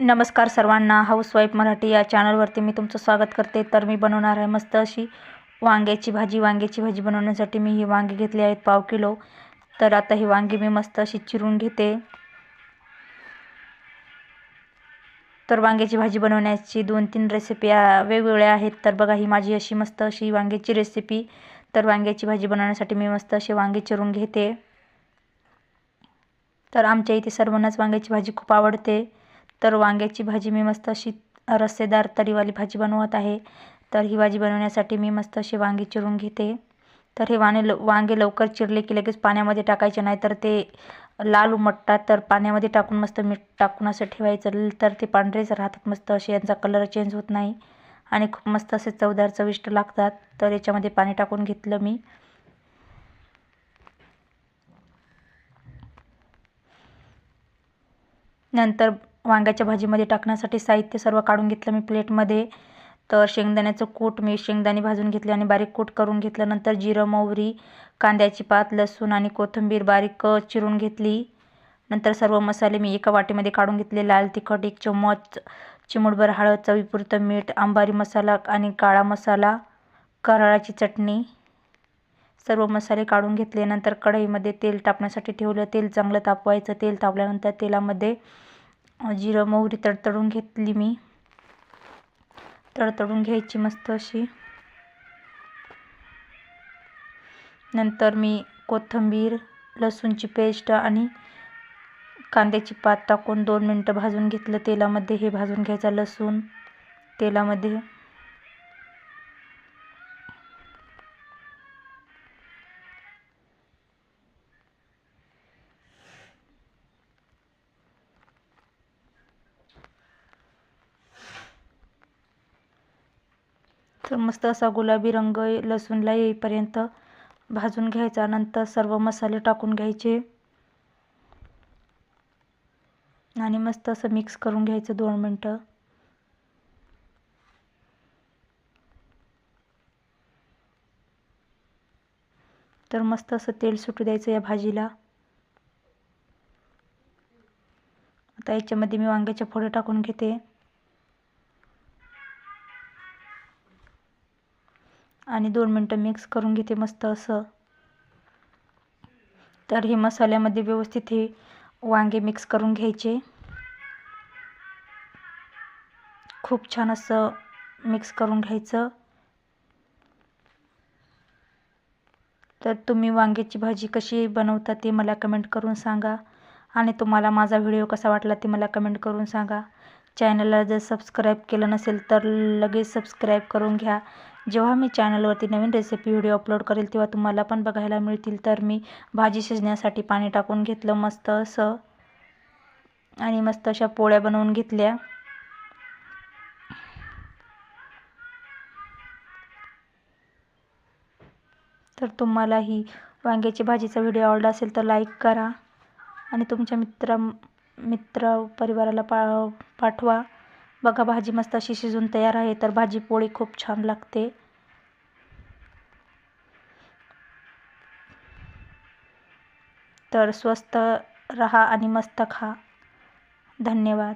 नमस्कार सर्वांना. हाऊसवाईफ मराठी या चॅनलवरती मी तुमचं स्वागत करते. तर मी बनवणार आहे मस्त अशी वांग्याची भाजी. वांग्याची भाजी बनवण्यासाठी मी ही वांगी घेतली आहेत पाव किलो. तर आता ही वांगी मी मस्त अशी चिरून घेते. तर वांग्याची भाजी बनवण्याची दोन तीन रेसिपी वेगवेगळ्या आहेत. तर बघा ही माझी अशी मस्त अशी वांग्याची रेसिपी तर वांग्याची भाजी बनवण्यासाठी मी मस्त अशी वांगी चिरून घेते. तर आमच्या इथे सर्वांनाच वांग्याची भाजी खूप आवडते. तर वांग्याची भाजी मी मस्त अशी रस्सेदार तरीवाली भाजी बनवत आहे. तर ही भाजी बनवण्यासाठी मी मस्त अशी वांगी चिरून घेते. तर हे वाणे वांगे लवकर चिरले की लगेच पाण्यामध्ये टाकायचे नाही तर ते लाल उमटतात. तर पाण्यामध्ये टाकून मस्त मीठ टाकून असं ठेवायचं तर ते पांढरेच राहतात. मस्त असे यांचा कलर चेंज होत नाही आणि खूप मस्त असे चवदार चविष्ट लागतात. तर याच्यामध्ये पाणी टाकून घेतलं मी. नंतर वांग्याच्या भाजीमध्ये टाकण्यासाठी साहित्य सर्व काढून घेतलं मी प्लेटमध्ये. तर शेंगदाण्याचं कूट मी शेंगदाणे भाजून घेतले आणि बारीक कूट करून घेतलं. नंतर जिरं मोहरी कांद्याची पात लसूण आणि कोथिंबीर बारीक चिरून घेतली. नंतर सर्व मसाले मी एका वाटीमध्ये काढून घेतले. लाल तिखट एक चम्मच चिमुटभर हळद चवीपुरतं मीठ आंबारी मसाला आणि काळा मसाला कराळाची चटणी. सर्व मसाले काढून घेतले. नंतर कढईमध्ये तेल टाकण्यासाठी ठेवलं. तेल चांगलं तापवायचं. तेल तापल्यानंतर तेलामध्ये जिरं मोहरी तडतडून घेतली मी. तडतडून घ्यायची मस्त अशी. नंतर मी कोथिंबीर लसूणची पेस्ट आणि कांद्याची पात टाकून दोन मिनटं भाजून घेतलं. तेलामध्ये हे भाजून घ्यायचं लसूण. तेलामध्ये तर मस्त असा गुलाबी रंग लसूणला येईपर्यंत भाजून घ्यायचा. नंतर सर्व मसाले टाकून घ्यायचे. आणि मस्त असं मिक्स करून घ्यायचं दोन मिनटं. तर मस्त असं तेल सुटू द्यायचं या भाजीला. आता याच्यामध्ये मी वांग्याच्या फोडे टाकून घेते. आणि दोन मिनटं मिक्स करून घेते मस्त असं. तर हे मसाल्यामध्ये व्यवस्थित हे वांगे मिक्स करून घ्यायचे. खूप छान असं मिक्स करून घ्यायचं. तर तुम्ही वांग्याची भाजी कशी बनवता ते मला कमेंट करून सांगा. आणि तुम्हाला माझा व्हिडिओ कसा वाटला ते मला कमेंट करून सांगा. चॅनलला जर सबस्क्राईब केलं नसेल तर लगेच सबस्क्राईब करून घ्या. जेव्हा मी चॅनलवरती नवीन रेसिपी व्हिडिओ अपलोड करेल तेव्हा तुम्हाला पण बघायला मिळतील. तर मी भाजी शिजण्यासाठी पाणी टाकून घेतलं मस्त असं. आणि मस्त अशा पोळ्या बनवून घेतल्या. तर तुम्हाला ही वांग्याची भाजीचा व्हिडिओ आवडला असेल तर लाईक करा. आणि तुमच्या मित्र मित्र परिवाराला पा पाठवा. बघा भाजी मस्त अशी शिजून तयार आहे तर भाजी पोळी खूप छान लागते. तर स्वस्त रहा आणि मस्त खा. धन्यवाद.